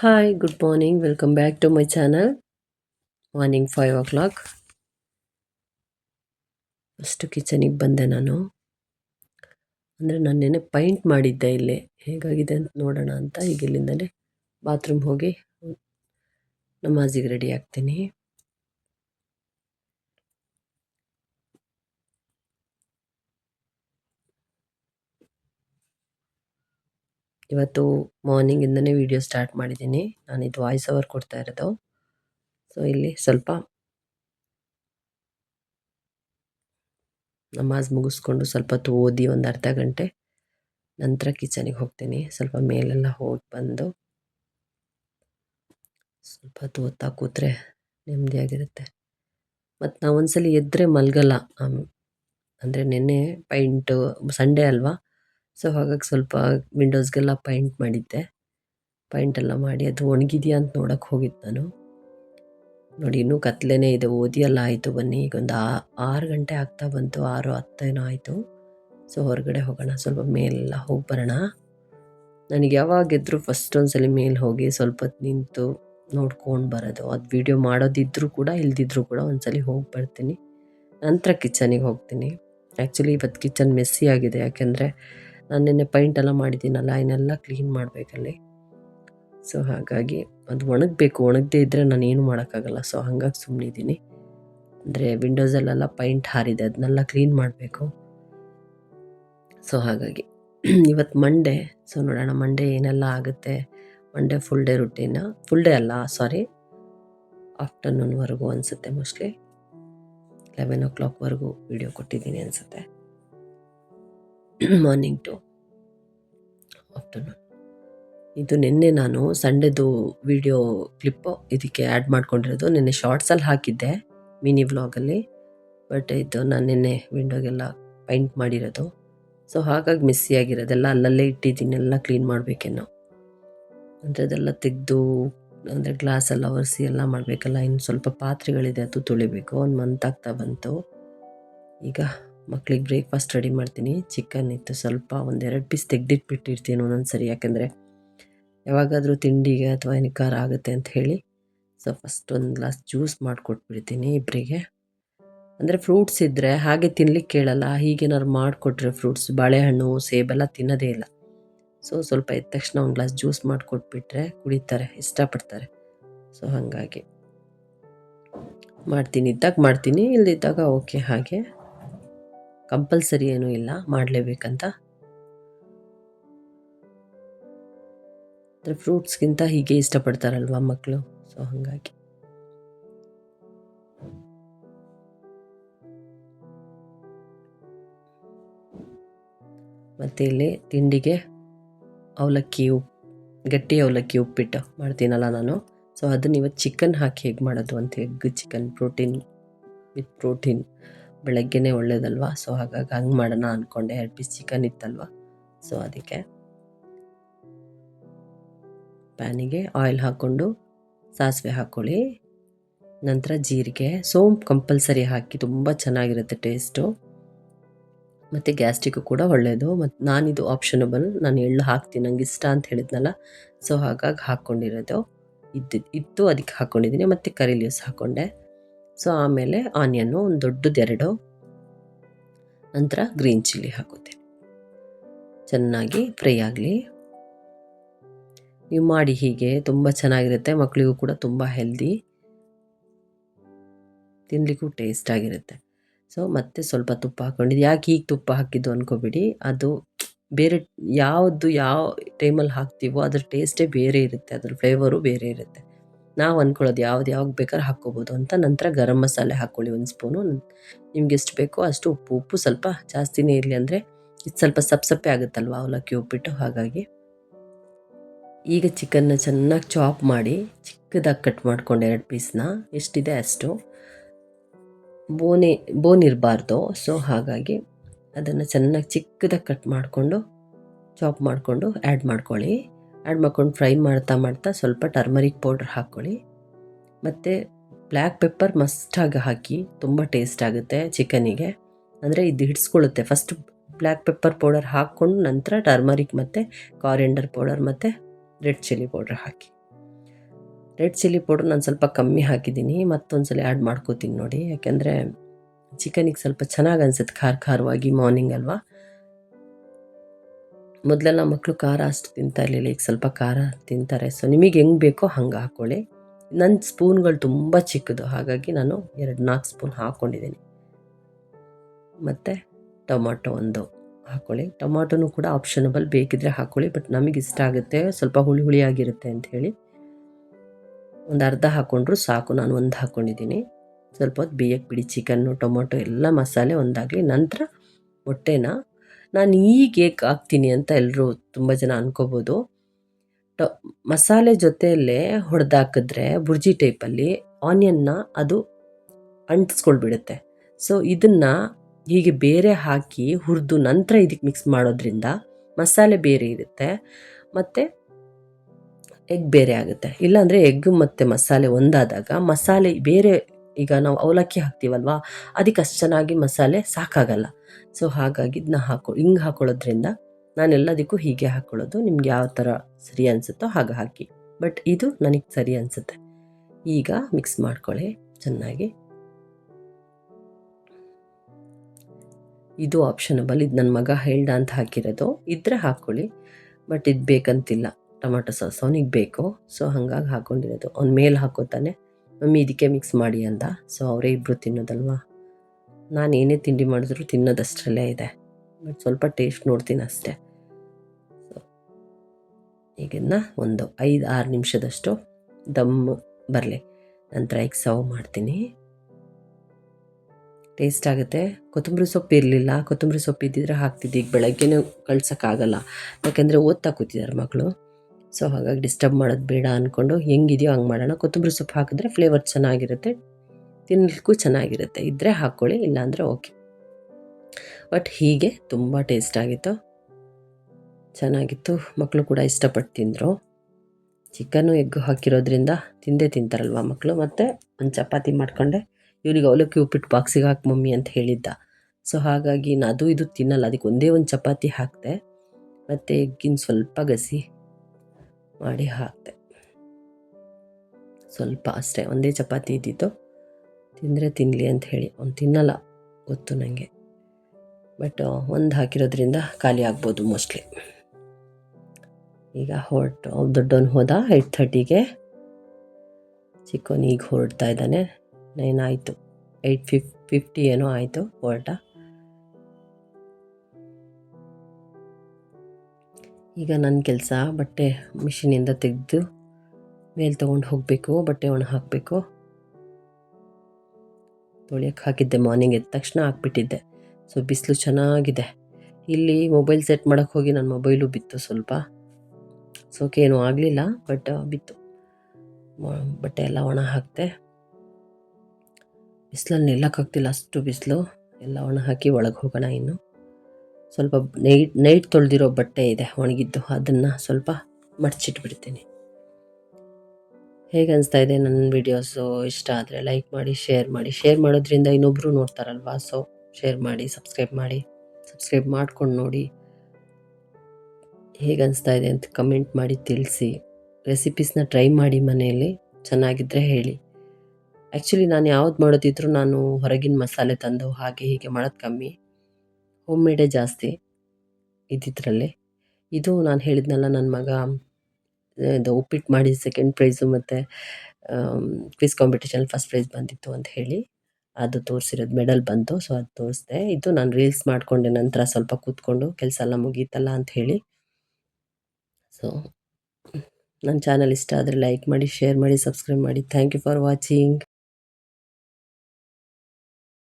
Hi good morning welcome back to my channel morning five o'clock first ಕಿಚನಿಗೆ ಬಂದೆ ನಾನು. ಅಂದರೆ ನಾನು ನೆನೆ ಪೈಂಟ್ ಮಾಡಿದ್ದೆ ಇಲ್ಲಿ. ಹೇಗಾಗಿದೆ ಅಂತ ನೋಡೋಣ ಅಂತ. ಈಗ ಇಲ್ಲಿಂದಲೇ ಬಾತ್ರೂಮ್ ಹೋಗಿ ನಮಾಜಿಗೆ ರೆಡಿ ಆಗ್ತೀನಿ. ಇವತ್ತು ಮಾರ್ನಿಂಗಿಂದನೇ ವಿಡಿಯೋ ಸ್ಟಾರ್ಟ್ ಮಾಡಿದ್ದೀನಿ. ನಾನು ಇದು ವಾಯ್ಸ್ ಓವರ್ ಕೊಡ್ತಾ ಇರೋದು. ಸೊ ಇಲ್ಲಿ ಸ್ವಲ್ಪ ನಮಾಜ್ ಮುಗಿಸ್ಕೊಂಡು ಸ್ವಲ್ಪ ಹೊತ್ತು ಓದಿ ಒಂದು ಅರ್ಧ ಗಂಟೆ ನಂತರ ಕಿಚನಿಗೆ ಹೋಗ್ತೀನಿ. ಸ್ವಲ್ಪ ಮೇಲೆಲ್ಲ ಹೋಗಿ ಬಂದು ಸ್ವಲ್ಪ ಹೊತ್ತು ಓದ್ತಾ ಕೂತ್ರೆ ನೆಮ್ಮದಿಯಾಗಿರುತ್ತೆ ಮತ್ತು ನಾವು ಒಂದ್ಸಲಿ ಎದ್ದರೆ ಮಲಗಲ್ಲ. ಅಂದರೆ ನೆನ್ನೆ ಪೈಂಟು ಸಂಡೇ ಅಲ್ವಾ? ಸೊ ಹಾಗಾಗಿ ಸ್ವಲ್ಪ ವಿಂಡೋಸ್ಗೆಲ್ಲ ಪೈಂಟ್ ಮಾಡಿದ್ದೆ. ಪೈಂಟ್ ಎಲ್ಲ ಮಾಡಿ ಅದು ಒಣಗಿದೆಯಾ ಅಂತ ನೋಡೋಕ್ಕೆ ಹೋಗಿದ್ದು ನಾನು. ನೋಡಿ, ಇನ್ನೂ ಕತ್ಲೇನೇ ಇದೆ. ಓದಿ ಎಲ್ಲ ಆಯಿತು ಬನ್ನಿ. ಈಗ ಒಂದು ಆರು ಗಂಟೆ ಆಗ್ತಾ ಬಂತು. ಆರು ಹತ್ತೇನೋ ಆಯಿತು. ಸೊ ಹೊರಗಡೆ ಹೋಗೋಣ. ಸ್ವಲ್ಪ ಮೇಲೆಲ್ಲ ಹೋಗಿ ಬರೋಣ. ನನಗೆ ಯಾವಾಗ ಎದ್ರು ಫಸ್ಟ್ ಒಂದ್ಸಲಿ ಮೇಲೆ ಹೋಗಿ ಸ್ವಲ್ಪ ಹೊತ್ತು ನಿಂತು ನೋಡ್ಕೊಂಡು ಬರೋದು. ಅದು ವೀಡಿಯೋ ಮಾಡೋದಿದ್ದರೂ ಕೂಡ, ಇಲ್ದಿದ್ರೂ ಕೂಡ ಒಂದ್ಸಲಿ ಹೋಗಿ ಬರ್ತೀನಿ. ನಂತರ ಕಿಚನಿಗೆ ಹೋಗ್ತೀನಿ. ಆ್ಯಕ್ಚುಲಿ ಇವತ್ತು ಕಿಚನ್ ಮೆಸ್ಸಿ ಆಗಿದೆ. ಯಾಕೆಂದರೆ ನಾನು ನಿನ್ನೆ ಪೈಂಟ್ ಎಲ್ಲ ಮಾಡಿದ್ದೀನಲ್ಲ ಇನ್ನೆಲ್ಲ ಕ್ಲೀನ್ ಮಾಡಬೇಕಲ್ಲಿ. ಸೊ ಹಾಗಾಗಿ ಅದು ಒಣಗಬೇಕು. ಒಣಗದೇ ಇದ್ದರೆ ನಾನು ಏನು ಮಾಡೋಕ್ಕಾಗಲ್ಲ. ಸೊ ಹಾಗಾಗಿ ಸುಮ್ಮನಿದ್ದೀನಿ ಅಂದರೆ ವಿಂಡೋಸಲ್ಲೆಲ್ಲ ಪೈಂಟ್ ಹಾರಿದೆ. ಅದನ್ನೆಲ್ಲ ಕ್ಲೀನ್ ಮಾಡಬೇಕು. ಸೊ ಹಾಗಾಗಿ ಇವತ್ತು ಮಂಡೇ ಸೊ ನೋಡೋಣ. ಮಂಡೇ ಏನೆಲ್ಲ ಆಗುತ್ತೆ? Monday full day ರುಟೀನ full day ಅಲ್ಲ ಸಾರಿ ಆಫ್ಟರ್ನೂನ್ವರೆಗೂ ಅನಿಸುತ್ತೆ ಮೋಸ್ಟ್ಲಿ ಲೆವೆನ್ ಓ ಕ್ಲಾಕ್ವರೆಗೂ ವಿಡಿಯೋ ಕೊಟ್ಟಿದ್ದೀನಿ ಅನಿಸುತ್ತೆ. ಮಾರ್ನಿಂಗ್ ಟು ಆಫ್ಟರ್ನೂನ್ ಇದು ನಿನ್ನೆ ನಾನು ಸಂಡೇದು ವಿಡಿಯೋ ಕ್ಲಿಪ್ಪು ಇದಕ್ಕೆ ಆ್ಯಡ್ ಮಾಡ್ಕೊಂಡಿರೋದು. ನಿನ್ನೆ ಶಾರ್ಟ್ಸಲ್ಲಿ ಹಾಕಿದ್ದೆ ಮಿನಿ ವ್ಲಾಗಲ್ಲಿ ಬಟ್ ಇದು ನಾನು ನಿನ್ನೆ ವಿಂಡೋಗೆಲ್ಲ ಪೈಂಟ್ ಮಾಡಿರೋದು. ಸೊ ಹಾಗಾಗಿ ಮಿಸ್ಸಿ ಆಗಿರೋದೆಲ್ಲ ಅಲ್ಲಲ್ಲೇ ಇಟ್ಟಿದ್ದೀನಿ. ಎಲ್ಲ ಕ್ಲೀನ್ ಮಾಡಬೇಕೇನೋ. ಅಂದರೆ ಅದೆಲ್ಲ ತೆಗೆದು, ಅಂದರೆ ಗ್ಲಾಸೆಲ್ಲ ಒರೆಸಿ ಎಲ್ಲ ಮಾಡಬೇಕಲ್ಲ. ಇನ್ನು ಸ್ವಲ್ಪ ಪಾತ್ರೆಗಳಿದೆ, ಅದು ತೊಳಿಬೇಕು. ಒಂದು ಮಂತ್ ಆಗ್ತಾ ಬಂತು. ಈಗ ಮಕ್ಳಿಗೆ ಬ್ರೇಕ್ಫಾಸ್ಟ್ ರೆಡಿ ಮಾಡ್ತೀನಿ. ಚಿಕನ್ ಇತ್ತು ಸ್ವಲ್ಪ ಒಂದೆರಡು ಪೀಸ್ ತೆಗೆದಿಟ್ಬಿಟ್ಟಿರ್ತೀನಿ ಒಂದೊಂದು ಸರಿ. ಯಾಕೆಂದರೆ ಯಾವಾಗಾದರೂ ತಿಂಡಿಗೆ ಅಥವಾ ಏನಕ್ಕಾರ ಆಗುತ್ತೆ ಅಂತ ಹೇಳಿ ಸೊ ಫಸ್ಟ್ ಒಂದು ಗ್ಲಾಸ್ ಜ್ಯೂಸ್ ಮಾಡಿಕೊಟ್ಬಿಡ್ತೀನಿ ಇಬ್ಬರಿಗೆ ಅಂದರೆ ಫ್ರೂಟ್ಸ್ ಇದ್ದರೆ ಹಾಗೆ ತಿನ್ಲಿಕ್ಕೆ ಕೇಳಲ್ಲ. ಹೀಗೇನಾದ್ರು ಮಾಡಿಕೊಟ್ರೆ ಫ್ರೂಟ್ಸ್ ಬಾಳೆಹಣ್ಣು, ಸೇಬೆಲ್ಲ ತಿನ್ನೋದೇ ಇಲ್ಲ. ಸೊ ಸ್ವಲ್ಪ ಎದ್ದ ತಕ್ಷಣ ಒಂದು ಗ್ಲಾಸ್ ಜ್ಯೂಸ್ ಮಾಡಿಕೊಟ್ಬಿಟ್ರೆ ಕುಡಿತಾರೆ, ಇಷ್ಟಪಡ್ತಾರೆ. ಸೊ ಹಾಗಾಗಿ ಮಾಡ್ತೀನಿ. ಇದ್ದಾಗ ಮಾಡ್ತೀನಿ. ಇಲ್ಲದಿದ್ದಾಗ ಓಕೆ ಹಾಗೆ. ಕಂಪಲ್ಸರಿ ಏನೂ ಇಲ್ಲ, ಮಾಡಲೇಬೇಕಂತ. ಅಂದರೆ ಫ್ರೂಟ್ಸ್ಗಿಂತ ಹೀಗೆ ಇಷ್ಟಪಡ್ತಾರಲ್ವ ಮಕ್ಕಳು ಸೊ ಹಾಗಾಗಿ. ಮತ್ತು ಇಲ್ಲಿ ತಿಂಡಿಗೆ ಅವಲಕ್ಕಿ ಉಪ್ಪು ಗಟ್ಟಿ ಅವಲಕ್ಕಿ ಉಪ್ಪಿಟ್ಟು ಮಾಡ್ತೀನಲ್ಲ ನಾನು. ಸೊ ಅದನ್ನು ಇವತ್ತು ಚಿಕನ್ ಹಾಕಿ ಹೇಗೆ ಮಾಡೋದು ಅಂತ egg chicken protein, with protein. ಬೆಳಗ್ಗೆನೇ ಒಳ್ಳೇದಲ್ವಾ? ಸೊ ಹಾಗಾಗಿ ಹಂಗೆ ಮಾಡೋಣ ಅಂದ್ಕೊಂಡೆ ಎರಡು ಪೀಸ್ ಚಿಕನ್ ಇತ್ತಲ್ವ? ಸೊ ಅದಕ್ಕೆ ಪ್ಯಾನಿಗೆ ಆಯಿಲ್ ಹಾಕ್ಕೊಂಡು ಸಾಸಿವೆ ಹಾಕ್ಕೊಳ್ಳಿ ನಂತರ ಜೀರಿಗೆ, ಸೋಂಪು ಕಂಪಲ್ಸರಿ ಹಾಕಿ ತುಂಬ ಚೆನ್ನಾಗಿರುತ್ತೆ ಟೇಸ್ಟು ಮತ್ತು ಗ್ಯಾಸ್ಟ್ರಿಕ್ಕು ಕೂಡ ಒಳ್ಳೆಯದು ಮತ್ತು ನಾನಿದು ಆಪ್ಷನಬಲ್ ನಾನು ಎಳ್ಳು ಹಾಕ್ತೀನಿ. ನಂಗೆ ಇಷ್ಟ ಅಂತ ಹೇಳಿದ್ನಲ್ಲ? ಸೊ ಹಾಗಾಗಿ ಹಾಕ್ಕೊಂಡಿರೋದು ಇದ್ದು ಇತ್ತು, ಅದಕ್ಕೆ ಹಾಕ್ಕೊಂಡಿದ್ದೀನಿ ಮತ್ತು ಕರಿ ಲೀವ್ಸ್ ಹಾಕ್ಕೊಂಡೆ ಸೊ ಆಮೇಲೆ ಆನಿಯನ್ನು ಒಂದು ದೊಡ್ಡದು ಎರಡು ನಂತರ ಗ್ರೀನ್ ಚಿಲ್ಲಿ ಹಾಕುತ್ತೇನೆ. ಚೆನ್ನಾಗಿ ಫ್ರೈ ಆಗಲಿ. ನೀವು ಮಾಡಿ ಹೀಗೆ ತುಂಬ ಚೆನ್ನಾಗಿರುತ್ತೆ ಮಕ್ಕಳಿಗೂ ಕೂಡ ತುಂಬ ಹೆಲ್ದಿ. ತಿನ್ನಲಿಕ್ಕೂ ಟೇಸ್ಟ್ ಆಗಿರುತ್ತೆ. ಸೊ ಮತ್ತೆ ಸ್ವಲ್ಪ ತುಪ್ಪ ಹಾಕ್ಕೊಂಡಿದ್ದು ಯಾಕೆ ಹೀಗೆ ತುಪ್ಪ ಹಾಕಿದ್ದು ಅಂದ್ಕೋಬೇಡಿ ಅದು ಬೇರೆ ಯಾವುದು ಯಾವ ಟೈಮಲ್ಲಿ ಹಾಕ್ತೀವೋ ಅದ್ರ ಟೇಸ್ಟೇ ಬೇರೆ ಇರುತ್ತೆ, ಅದ್ರ ಫ್ಲೇವರು ಬೇರೆ ಇರುತ್ತೆ. ನಾವು ಅಂದ್ಕೊಳ್ಳೋದು ಯಾವ್ದು ಯಾವಾಗ ಬೇಕಾದ್ರೆ ಹಾಕ್ಕೋಬೋದು ಅಂತ ನಂತರ ಗರಂ ಮಸಾಲೆ ಹಾಕ್ಕೊಳ್ಳಿ ಒಂದು ಸ್ಪೂನು. ನಿಮ್ಗೆ ಎಷ್ಟು ಬೇಕೋ ಅಷ್ಟು ಉಪ್ಪು ಉಪ್ಪು ಸ್ವಲ್ಪ ಜಾಸ್ತಿನೇ ಇರಲಿ ಅಂದರೆ ಇದು ಸ್ವಲ್ಪ ಸಪ್ ಸಪ್ಪೆ ಆಗುತ್ತಲ್ವ ಅವಲಕ್ಕಿ, ಉಪ್ಪಿಟ್ಟು ಹಾಗಾಗಿ. ಈಗ ಚಿಕನ್ನ ಚೆನ್ನಾಗಿ ಚಾಪ್ ಮಾಡಿ ಚಿಕ್ಕದಾಗಿ ಕಟ್ ಮಾಡ್ಕೊಂಡು ಎರಡು ಪೀಸ್ನ ಎಷ್ಟಿದೆ ಅಷ್ಟು. ಬೋನೆ, ಬೋನ್ ಇರಬಾರ್ದು, ಸೊ ಹಾಗಾಗಿ ಅದನ್ನು ಚೆನ್ನಾಗಿ ಚಿಕ್ಕದಾಗಿ ಕಟ್ ಮಾಡಿಕೊಂಡು ಚಾಪ್ ಮಾಡಿಕೊಂಡು ಆ್ಯಡ್ ಮಾಡ್ಕೊಳ್ಳಿ. ಆ್ಯಡ್ ಮಾಡ್ಕೊಂಡು ಫ್ರೈ ಮಾಡ್ತಾ ಮಾಡ್ತಾ ಸ್ವಲ್ಪ ಟರ್ಮರಿಕ್ ಪೌಡ್ರ್ ಹಾಕ್ಕೊಳ್ಳಿ. ಮತ್ತು ಬ್ಲ್ಯಾಕ್ ಪೆಪ್ಪರ್ ಮಸ್ಟಾಗಿ ಹಾಕಿ ತುಂಬ ಟೇಸ್ಟ್ ಆಗುತ್ತೆ ಚಿಕನಿಗೆ. ಅಂದರೆ ಇದು ಹಿಡಿಸ್ಕೊಳ್ಳುತ್ತೆ. ಫಸ್ಟ್ ಬ್ಲ್ಯಾಕ್ ಪೆಪ್ಪರ್ ಪೌಡರ್ ಹಾಕ್ಕೊಂಡು ನಂತರ ಟರ್ಮರಿಕ್ ಮತ್ತು ಕಾರಿಯಂಡರ್ ಪೌಡರ್ ಮತ್ತು ರೆಡ್ ಚಿಲ್ಲಿ ಪೌಡರ್ ಹಾಕಿ. ರೆಡ್ ಚಿಲ್ಲಿ ಪೌಡ್ರ್ ನಾನು ಸ್ವಲ್ಪ ಕಮ್ಮಿ ಹಾಕಿದ್ದೀನಿ. ಮತ್ತೊಂದು ಸಲ ಆ್ಯಡ್ ಮಾಡ್ಕೋತೀನಿ ನೋಡಿ. ಯಾಕೆಂದರೆ ಚಿಕನಿಗೆ ಸ್ವಲ್ಪ ಚೆನ್ನಾಗಿ ಅನ್ಸುತ್ತೆ ಖಾರ ಖಾರವಾಗಿ ಮಾರ್ನಿಂಗ್ ಅಲ್ವಾ. ಮೊದಲೆಲ್ಲ ಮಕ್ಕಳು ಖಾರ ಅಷ್ಟು ತಿಂತಾ ಇರಲಿಲ್ಲ, ಈಗ ಸ್ವಲ್ಪ ಖಾರ ತಿಂತಾರೆ. ಸೊ ನಿಮಗೆ ಹೆಂಗೆ ಬೇಕೋ ಹಂಗೆ ಹಾಕ್ಕೊಳ್ಳಿ ನನ್ನ ಸ್ಪೂನ್ಗಳು ತುಂಬ ಚಿಕ್ಕದು, ಹಾಗಾಗಿ ನಾನು ಎರಡು ನಾಲ್ಕು ಸ್ಪೂನ್ ಹಾಕ್ಕೊಂಡಿದ್ದೀನಿ ಮತ್ತು ಟೊಮಾಟೊ ಒಂದು ಹಾಕ್ಕೊಳ್ಳಿ ಟೊಮಾಟೊನೂ ಕೂಡ ಆಪ್ಷನಬಲ್ ಬೇಕಿದ್ರೆ ಹಾಕ್ಕೊಳ್ಳಿ ಬಟ್ ನಮಗೆ ಇಷ್ಟ ಆಗುತ್ತೆ, ಸ್ವಲ್ಪ ಹುಳಿ ಹುಳಿಯಾಗಿರುತ್ತೆ ಅಂತ ಹೇಳಿ. ಒಂದು ಅರ್ಧ ಹಾಕ್ಕೊಂಡ್ರು ಸಾಕು, ನಾನು ಒಂದು ಹಾಕ್ಕೊಂಡಿದ್ದೀನಿ ಸ್ವಲ್ಪ ಹೊತ್ತು ಬಿಯಕ್ಕೆ ಬಿಡಿ, ಚಿಕನ್ನು, ಟೊಮೊಟೊ, ಎಲ್ಲ ಮಸಾಲೆ ಒಂದಾಗಲಿ. ನಂತರ ಮೊಟ್ಟೆನ ನಾನು ಈಗ ಏಕೆ ಹಾಕ್ತೀನಿ ಅಂತ ಎಲ್ಲರೂ ತುಂಬ ಜನ ಅನ್ಕೋಬೋದು. ಟ, ಮಸಾಲೆ ಜೊತೆಯಲ್ಲೇ ಹೊಡೆದಾಕಿದ್ರೆ ಬುರ್ಜಿ ಟೈಪಲ್ಲಿ ಆನಿಯನ್ನ ಅದು ಅಂಟಿಸ್ಕೊಳ್ಬಿಡುತ್ತೆ. ಸೊ ಇದನ್ನು ಹೀಗೆ ಬೇರೆ ಹಾಕಿ ಹುರಿದು ನಂತರ ಇದಕ್ಕೆ ಮಿಕ್ಸ್ ಮಾಡೋದ್ರಿಂದ ಮಸಾಲೆ ಬೇರೆ ಇರುತ್ತೆ. ಮತ್ತು ಎಗ್ ಬೇರೆ ಆಗುತ್ತೆ. ಇಲ್ಲಾಂದರೆ ಎಗ್ ಮತ್ತು ಮಸಾಲೆ ಒಂದಾದಾಗ ಮಸಾಲೆ ಬೇರೆ ಈಗ ನಾವು ಅವಲಕ್ಕಿ ಹಾಕ್ತೀವಲ್ವ? ಅದಕ್ಕೆ ಅಷ್ಟು ಚೆನ್ನಾಗಿ ಮಸಾಲೆ ಸಾಕಾಗಲ್ಲ. ಸೊ ಹಾಗಾಗಿ ಇದನ್ನ ಹಾಕೊ, ಹಿಂಗೆ ಹಾಕೊಳ್ಳೋದ್ರಿಂದ ನಾನೆಲ್ಲದಕ್ಕೂ ಹೀಗೆ ಹಾಕ್ಕೊಳ್ಳೋದು ನಿಮ್ಗೆ ಯಾವ ಥರ ಸರಿ ಅನಿಸುತ್ತೋ ಹಾಗೆ ಹಾಕಿ. ಬಟ್ ಇದು ನನಗೆ ಸರಿ ಅನಿಸುತ್ತೆ. ಈಗ ಮಿಕ್ಸ್ ಮಾಡ್ಕೊಳ್ಳಿ. ಚೆನ್ನಾಗಿ. ಇದು ಆಪ್ಷನಬಲ್ ಇದು ನನ್ನ ಮಗ ಹೇಳ್ದ ಅಂತ ಹಾಕಿರೋದು. ಇದ್ದರೆ ಹಾಕ್ಕೊಳ್ಳಿ ಬಟ್ ಇದು ಬೇಕಂತಿಲ್ಲ. ಟೊಮೆಟೊ ಸಾಸ್ ಅವನಿಗೆ ಬೇಕು. ಸೊ ಹಾಗಾಗಿ ಹಾಕ್ಕೊಂಡಿರೋದು ಅವ್ನ ಮೇಲೆ ಹಾಕೋತಾನೆ ಮಮ್ಮಿ ಇದಕ್ಕೆ ಮಿಕ್ಸ್ ಮಾಡಿ ಅಂದ. ಸೊ ಅವರೇ ಇಬ್ಬರು ತಿನ್ನೋದಲ್ವಾ? ನಾನು ಏನೇ ತಿಂಡಿ ಮಾಡಿದ್ರು ತಿನ್ನೋದಷ್ಟರಲ್ಲೇ ಇದೆ. ಬಟ್ ಸ್ವಲ್ಪ ಟೇಸ್ಟ್ ನೋಡ್ತೀನಿ ಅಷ್ಟೇ. ಸೊ ಈಗಿನ್ನ ಒಂದು ಐದು, ಆರು ನಿಮಿಷದಷ್ಟು ದಮ್ ಬರಲಿ. ನಂತರ ಈಗ ಸರ್ವ್ ಮಾಡ್ತೀನಿ. ಟೇಸ್ಟ್ ಆಗುತ್ತೆ. ಕೊತ್ತಂಬರಿ ಸೊಪ್ಪು ಇರಲಿಲ್ಲ. ಕೊತ್ತಂಬರಿ ಸೊಪ್ಪು ಇದ್ದಿದ್ರೆ ಹಾಕ್ತಿದ್ದೆ. ಈಗ ಬೆಳಗ್ಗೆನೇ ಕಳ್ಸೋಕ್ಕಾಗಲ್ಲ. ಯಾಕೆಂದರೆ ಓದ್ತಾ ಕೂತಿದ್ದಾರೆ ಮಕ್ಕಳು ಸೊ ಹಾಗಾಗಿ ಡಿಸ್ಟರ್ಬ್ ಮಾಡೋದು ಬೇಡ ಅಂದ್ಕೊಂಡು ಹೆಂಗಿದೆಯೋ ಹಂಗೆ ಮಾಡೋಣ. ಕೊತ್ತಂಬರಿ ಸೊಪ್ಪು ಹಾಕಿದ್ರೆ ಫ್ಲೇವರ್ ಚೆನ್ನಾಗಿರುತ್ತೆ. ತಿನ್ನಲಿಕ್ಕೂ ಚೆನ್ನಾಗಿರುತ್ತೆ. ಇದ್ದರೆ ಹಾಕ್ಕೊಳ್ಳಿ ಇಲ್ಲಾಂದರೆ ಓಕೆ ಬಟ್ ಹೀಗೆ ತುಂಬ ಟೇಸ್ಟ್ ಆಗಿತ್ತು. ಚೆನ್ನಾಗಿತ್ತು. ಮಕ್ಕಳು ಕೂಡ ಇಷ್ಟಪಟ್ಟು ತಿಂದರು. ಚಿಕನ್ನು ಎಗ್ ಹಾಕಿರೋದ್ರಿಂದ ತಿಂದೇ ತಿಂತಾರಲ್ವ ಮಕ್ಕಳು ಮತ್ತು ಒಂದು ಚಪಾತಿ ಮಾಡ್ಕೊಂಡೆ. ಇವನಿಗೆ ಅವಲಕ್ಕಿ ಉಪ್ಪಿಟ್ಟು ಬಾಕ್ಸಿಗೆ ಹಾಕಿ ಮಮ್ಮಿ ಅಂತ ಹೇಳಿದ್ದ. ಸೊ ಹಾಗಾಗಿ ನಾನು ಅದು ಇದು ತಿನ್ನಲ್ಲ. ಅದಕ್ಕೆ ಒಂದೇ ಒಂದು ಚಪಾತಿ ಹಾಕಿದೆ. ಮತ್ತು ಎಗ್ಗಿನ ಸ್ವಲ್ಪ ಗಸಿ. ಮಾಡಿ ಹಾಕಿದೆ. ಸ್ವಲ್ಪ ಅಷ್ಟೇ, ಒಂದೇ ಚಪಾತಿ ಇದ್ದಿತ್ತು. ತಿಂದರೆ ತಿನ್ನಲಿ ಅಂತ ಹೇಳಿ. ಅವ್ನು ತಿನ್ನಲ್ಲ, ಗೊತ್ತು ನನಗೆ ಬಟ್ ಒಂದು ಹಾಕಿರೋದ್ರಿಂದ ಖಾಲಿ ಆಗ್ಬೋದು ಮೋಸ್ಟ್ಲಿ ಈಗ ಹೊರಟು ದೊಡ್ಡವನು ಹೋದ ಏಯ್ಟ್ ಥರ್ಟಿಗೆ ಚಿಕ್ಕವನು ಈಗ ಹೊರಡ್ತಾ ಇದ್ದಾನೆ. ನೈನ್ ಆಯಿತು. ಏಯ್ಟ್ ಫಿಫ್ ಫಿಫ್ಟಿ ಏನೋ ಆಯಿತು ಹೊರಟ. ಈಗ ನನ್ನ ಕೆಲಸ, ಬಟ್ಟೆ ಮಿಷಿನಿಂದ ತೆಗೆದು ಮೇಲೆ ತೊಗೊಂಡು ಹೋಗಬೇಕು, ಬಟ್ಟೆ ಒಣ ಹಾಕಬೇಕು. ತೊಳೆಯೋಕ್ಕೆ ಹಾಕಿದ್ದೆ ಮಾರ್ನಿಂಗ್ ಎದ್ದ ತಕ್ಷಣ ಹಾಕ್ಬಿಟ್ಟಿದ್ದೆ. ಸೊ ಬಿಸಿಲು ಚೆನ್ನಾಗಿದೆ. ಇಲ್ಲಿ ಮೊಬೈಲ್ ಸೆಟ್ ಮಾಡೋಕ್ಕೆ ಹೋಗಿ ನನ್ನ ಮೊಬೈಲು ಬಿತ್ತು ಸ್ವಲ್ಪ. ಏನೂ ಆಗಲಿಲ್ಲ ಬಟ್ ಬಿತ್ತು. ಬಟ್ಟೆ ಎಲ್ಲ ಒಣ ಹಾಕಿದೆ. ಬಿಸಿಲಲ್ಲಿ ನಿಲ್ಲಕ್ಕಾಗ್ತಿಲ್ಲ ಅಷ್ಟು ಬಿಸಿಲು. ಎಲ್ಲ ಒಣ ಹಾಕಿ ಒಳಗೆ ಹೋಗೋಣ ಇನ್ನು. ಸ್ವಲ್ಪ ನೈಟ್ ನೈಟ್ ತೊಳೆದಿರೋ ಬಟ್ಟೆ ಇದೆ, ಒಣಗಿದ್ದು. ಅದನ್ನು ಸ್ವಲ್ಪ ಮಡಚಿಟ್ಬಿಡ್ತೀನಿ. ಹೇಗೆ ಅನಿಸ್ತಾ ಇದೆ ನನ್ನ ವಿಡಿಯೋಸು ಇಷ್ಟ ಆದರೆ ಲೈಕ್ ಮಾಡಿ ಶೇರ್ ಮಾಡಿ. ಶೇರ್ ಮಾಡೋದ್ರಿಂದ ಇನ್ನೊಬ್ಬರು ನೋಡ್ತಾರಲ್ವಾ? ಸೊ ಶೇರ್ ಮಾಡಿ ಸಬ್ಸ್ಕ್ರೈಬ್ ಮಾಡಿ. ಸಬ್ಸ್ಕ್ರೈಬ್ ಮಾಡ್ಕೊಂಡು ನೋಡಿ. ಹೇಗೆ ಅನಿಸ್ತಾ ಇದೆ ಅಂತ ಕಮೆಂಟ್ ಮಾಡಿ ತಿಳಿಸಿ. ರೆಸಿಪೀಸ್ನ ಟ್ರೈ ಮಾಡಿ ಮನೆಯಲ್ಲಿ. ಚೆನ್ನಾಗಿದ್ದರೆ ಹೇಳಿ. ಆ್ಯಕ್ಚುಲಿ ನಾನು ಯಾವ್ದು ಮಾಡೋದಿದ್ರು ನಾನು ಹೊರಗಿನ ಮಸಾಲೆ ತಂದು ಹಾಗೆ ಹೀಗೆ ಮಾಡೋದು ಕಮ್ಮಿ. ಹೋಮ್ ಮೇಡೇ ಜಾಸ್ತಿ ಇದ್ದಿದ್ರಲ್ಲಿ. ಇದು ನಾನು ಹೇಳಿದ್ನಲ್ಲ ನನ್ನ ಮಗ ಇದು ಉಪ್ಪಿಟ್ಟು ಮಾಡಿ ಸೆಕೆಂಡ್ ಪ್ರೈಸು ಮತ್ತು ಕ್ವಿಸ್ ಕಾಂಪಿಟೇಷನ್ ಫಸ್ಟ್ ಪ್ರೈಸ್ ಬಂದಿತ್ತು ಅಂತ ಹೇಳಿ ಅದು ತೋರಿಸಿರೋದು ಮೆಡಲ್ ಬಂತು. ಸೊ ಅದು ತೋರಿಸ್ದೆ. ಇದು ನಾನು ರೀಲ್ಸ್ ಮಾಡಿಕೊಂಡೆ ನಂತರ ಸ್ವಲ್ಪ ಕೂತ್ಕೊಂಡು ಕೆಲಸ ಎಲ್ಲ ಮುಗೀತಲ್ಲ ಅಂತ ಹೇಳಿ. ಸೊ ನನ್ನ ಚಾನಲ್ ಇಷ್ಟ ಆದರೆ ಲೈಕ್ ಮಾಡಿ ಶೇರ್ ಮಾಡಿ ಸಬ್ಸ್ಕ್ರೈಬ್ ಮಾಡಿ. Thank you for watching